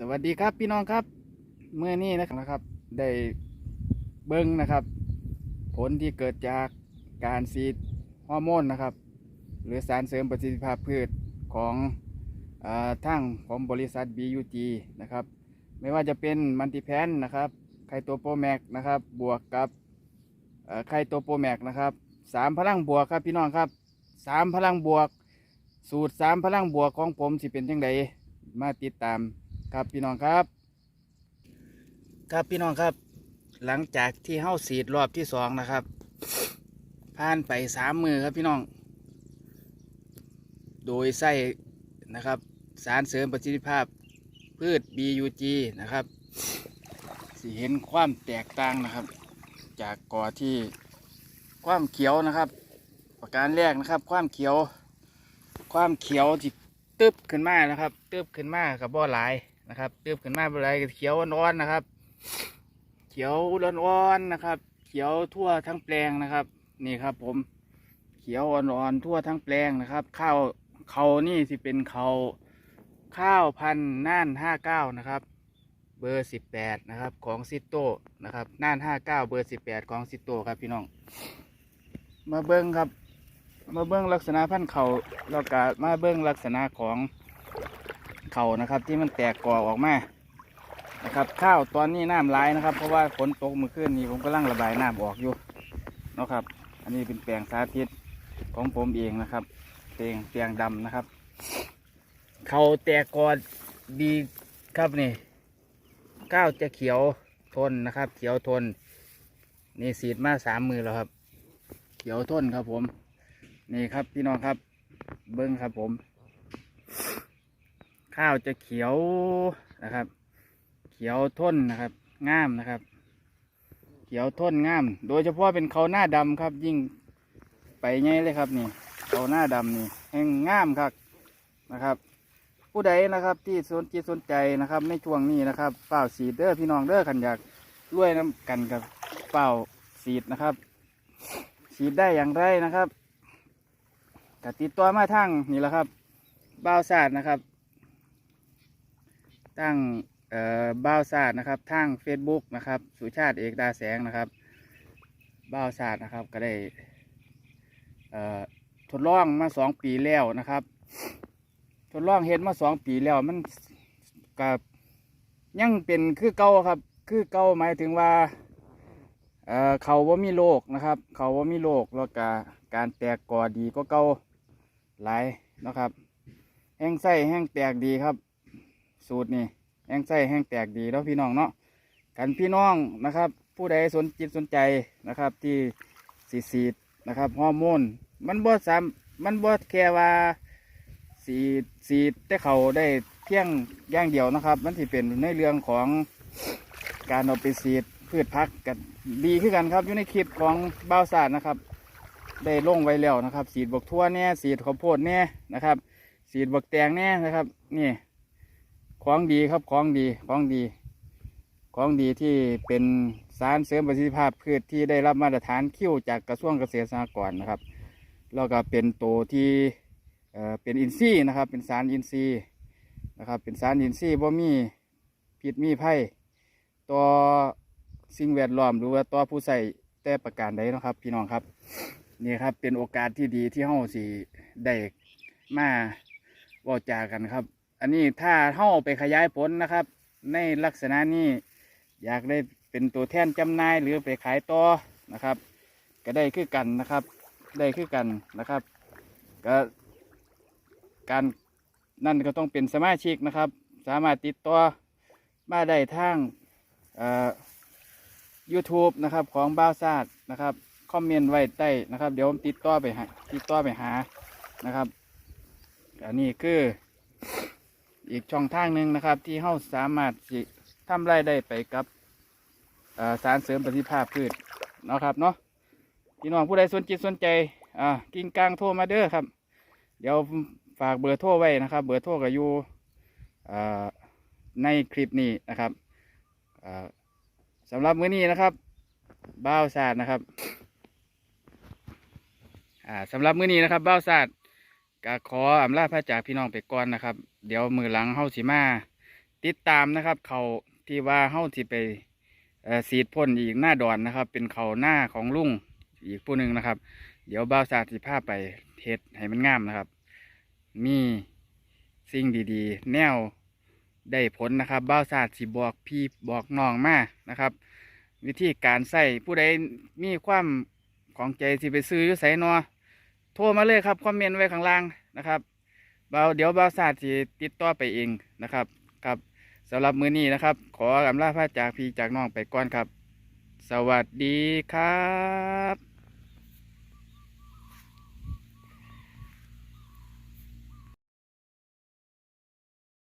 สวัสดีครับพี่น้องครับ เมื่อนี้นะครับ ได้เบิ้งนะครับ ผลที่เกิดจากการซีดฮอร์โมนนะครับ หรือสารเสริมประสิทธิภาพพืชของอทั้งของบริษัท BUG นะครับ ไม่ว่าจะเป็นมันติแพนนะครับไคโตโปรแมกนะครับ บวกกับเอ่อไคโตโปรแมกนะครับสามพลังบวกครับพี่น้องครับสามพลังบวก สูตรสามพลังบวกของผมสิเป็นยังไงมาติดตาม ครับพี่น้องครับ ครับพี่น้องครับ หลังจากที่เฮ้าสีดรอบที่สองนะครับผ่านไปสามมือครับพี่น้อง โดยใส่นะครับ สารเสริมประสิทธิภาพพืช BUG นะครับสิเห็นความแตกต่างนะครับ จากก่อที่ความเขียวนะครับ ประการแรกนะครับ ความเขียว ความเขียวที่ตึบขึ้นมานะครับ ตึบขึ้นมากับบ่อหลาย นะครับเตึบขึ้นมาบ่อหลายกับเขียวอ่อนๆนะครับ เขียวอ่อนๆนะครับ เขียวทั่วทั้งแปลงนะครับ นี่ครับ ผมเขียวอ่อนๆทั่วทั้งแปลงนะครับ ข้าวเขานี่สิเป็นเขาข้าวพันน่านห้าเก้านะครับ เบอร์สิบแปดนะครับ ของซิโต้นะครับน่านห้าเก้าเบอร์สิบแปดของซิโต้ครับพี่น้อง มาเบิ้งครับ มาเบิ้งลักษณะพันเขาแล้วก็มาเบิ้งลักษณะของ เขานะครับ ที่มันแตกกอออกมานะครับ ข้าวตอนนี้น้ำร้ายนะครับ เพราะว่าฝนตกเมื่อคืนนี้ผมกำลังระบายน้ำออกอยู่นะครับ อันนี้เป็นแปลงสาธิตของผมเองนะครับแปลงแปลงดำนะครับ เข่าแตกกอดีครับนี่ข้าวจะเขียวทนนะครับ เขียวทนนี่สีดมาสามมือแล้วครับ เขียวทนครับผม นี่ครับพี่น้องครับ เบิ้งครับผม ข้าวจะเขียวนะครับ เขียวท้นนะครับงามนะครับ เขียวท้นงาม โดยเฉพาะเป็นเขาหน้าดำครับ ยิ่งไปไงเลยครับนี่เขาหน้าดำนี่แห่งงามครับนะครับ ผู้ใดนะครับที่สนจิตสนใจนะครับ ในช่วงนี้นะครับเป้าสีเด้อพี่น้องเด้อขันอยากรวยน้ำกันกับเป้าสีดนะครับฉีดได้อย่างไรนะครับกติดตัวมาทั้งนี่แหละครับบ้าวศาสตร์นะครับ ตั้งเอ่อบ้าวศาสตร์นะครับทาง Facebook นะครับสุชาติเอกดาแสงนะครับบ้าวศาสตร์นะครับก็ได้เอ่อทดลองมาสองปีแล้วนะครับ ทดลองเห็นมาสองปีแล้วมันกับยังเป็นคือเก่าครับ คือเก่าหมายถึงว่าเอ่อเขาว่ามีโรคนะครับ เขาว่ามีโรคแล้วก็การแตกกอดีก็เก่าหลายนะครับ แห้งไส้แห้งแตกดีครับ สูตรนี่แห้งไส้แห้งแตกดีแล้วพี่น้องเนาะกันพี่น้องนะครับ ผู้ใดสนจิตสนใจนะครับ ที่สีสีดนะครับฮอร์โมนมันบ่สามมันบ่แค่ว่าสีสีดแต่เขาได้เพียงย่างเดียวนะครับ มันที่เป็นในเรื่องของการเอาไปสีดพืชพักกันดีขึ้นกันครับอยู่ในคลิปของบ้าวศาสตร์นะครับ ได้ลงไว้แล้วนะครับ สีดบกทั่วเนี่ยสีดข้าวโพดเนี่ยนะครับ สีดบกแตงเนี่ยนะครับ นี่ ของดีครับของดีของดี ของดีที่เป็นสารเสริมประสิทธิภาพพืชที่ได้รับมาตรฐานคิ้วจากกระทรวงเกษตรสหกรณ์นะครับแล้วก็เป็นตัวที่เอ่อเป็นอินทรีย์นะครับ เป็นสารอินทรีย์นะครับเป็นสารอินทรีย์บ่มีพิษมีภัยต่อสิ่งแวดล้อมหรือว่าต่อผู้ใส่แต่ประการใดนะครับ พี่น้องครับนี่ครับเป็นโอกาสที่ดีที่เฮาสิได้มาเว่าจากันครับ อันนี้ถ้าเฮาไปขยายผลนะครับ ในลักษณะนี้อยากได้เป็นตัวแทนจำหน่ายหรือไปขายต่อนะครับ ก็ได้คือกันนะครับ ได้คือกันนะครับก็การนั่นก็ต้องเป็นสมาชิกนะครับ สามารถติดต่อมาได้ทางเอ่อ YouTube นะครับของบ้าวซาดนะครับคอมเมนต์ไว้ใต้นะครับ เดี๋ยวผมติดต่อไปหาติดต่อไปหานะครับ อันนี้คือ อีกช่องทางหนึ่งนะครับ ที่เราสามารถสิทำไรได้ไปกับสารเสริมประสิทธิภาพพืชนะครับเนาะพี่น้องผู้ใดสนจิตสนใจอ่ากิ่งกลางโทรมาเด้อครับ เดี๋ยวฝากเบอร์โทรไว้นะครับ เบอร์โทรก็อยู่ในคลิปนี้นะครับสำหรับมื้อนี้นะครับบ้าวศาสตร์นะครับสำหรับมื้อนี้นะครับบ้าวศาสตร์ก็ขออำลาพระจากพี่น้องไปก่อนนะครับ เดี๋ยวมือหลังเฮาสิมาติดตามนะครับ เขาที่ว่าเฮาสิไปสีดพ่นอีกหน้าดอนนะครับ เป็นเขาหน้าของลุงอีกผู้หนึ่งนะครับ เดี๋ยวบ่าวสาสิพาพไปเฮ็ดให้มันงามนะครับ มีสิ่งดีๆ แนวได้ผลนะครับบ่าวสาดสิบอกพี่บอกน้องมานะครับ วิธีการใส่ผู้ใดมีความของใจสิไปซื้ออยู่ไสนอโทรมาเลยครับคอมเมนต์ไว้ข้างล่างนะครับ เบาเดี๋ยวบ่าวสาดสิติดต่อไปเองนะครับครับสำหรับมื้อนี้นะครับ ขออำลาพระจากพี่จากน้องไปก่อนครับ สวัสดีครับ